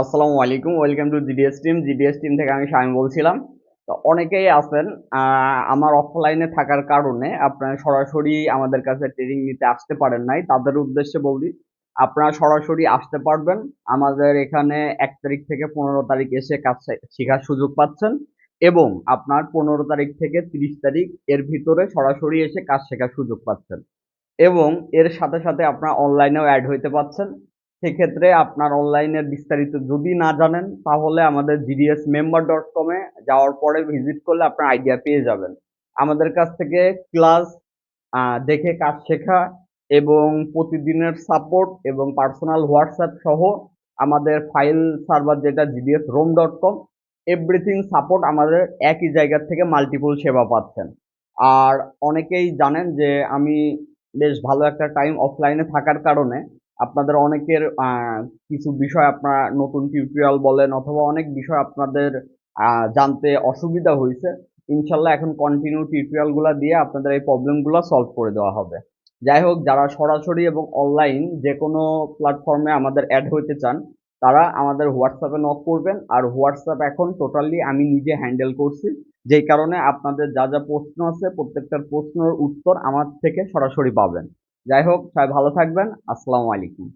আসসালামু আলাইকুম, welcome to GDS team. GDS team থেকে আমি শামিম বলছিলাম। তো অনেকেই আছেন আমার অফলাইনে থাকার কারণে আপনারা সরাসরি আমাদের কাছে ট্রেনিং নিতে আসতে পারেন নাই। তাদের উদ্দেশ্যে বলি, আপনারা সরাসরি আসতে পারবেন। আমাদের এখানে এক তারিখ থেকে পনেরো তারিখ এসে কাজ শেখার সুযোগ পাচ্ছেন এবং আপনার পনেরো তারিখ থেকে তিরিশ তারিখ এর ভিতরে সরাসরি এসে কাজ শেখার সুযোগ পাচ্ছেন এবং এর সাথে সাথে আপনার অনলাইনেও অ্যাড হইতে পারছেন সেক্ষেত্রে আপনার অনলাইনের বিস্তারিত যদি না জানেন, তাহলে আমাদের জিডিএস মেম্বার ডট কমে যাওয়ার পরে ভিজিট করলে আপনার আইডিয়া পেয়ে যাবেন। আমাদের কাছ থেকে ক্লাস দেখে কাজ শেখা এবং প্রতিদিনের সাপোর্ট এবং পার্সোনাল হোয়াটসঅ্যাপ সহ আমাদের ফাইল সার্ভার যেটা GDS Rome dot com everything support আমাদের একই জায়গা থেকে মাল্টিপল সেবা পাচ্ছেন। আর অনেকেই জানেন যে আমি বেশ ভালো একটা টাইম অফলাইনে থাকার কারণে আপনাদের অনেকের কিছু বিষয় আপনারা নতুন টিউটোরিয়াল বলেন অথবা অনেক বিষয় আপনাদের জানতে অসুবিধা হয়েছে ইনশাল্লাহ এখন কন্টিনিউ টিউটোরিয়ালগুলা দিয়ে আপনাদের এই প্রবলেমগুলো সলভ করে দেওয়া হবে। যাই হোক, যারা সরাসরি এবং অনলাইন যে কোনো প্ল্যাটফর্মে আমাদের অ্যাড হইতে চান, তারা আমাদের হোয়াটসঅ্যাপে নক করবেন, আর হোয়াটসঅ্যাপ এখন টোটালি আমি নিজে হ্যান্ডেল করছি। যেই কারণে আপনাদের যা যা প্রশ্ন আছে, প্রত্যেকটার প্রশ্নের উত্তর আমার থেকে সরাসরি পাবেন। যাই হোক সবাই ভালো থাকবেন। আসসালামু আলাইকুম।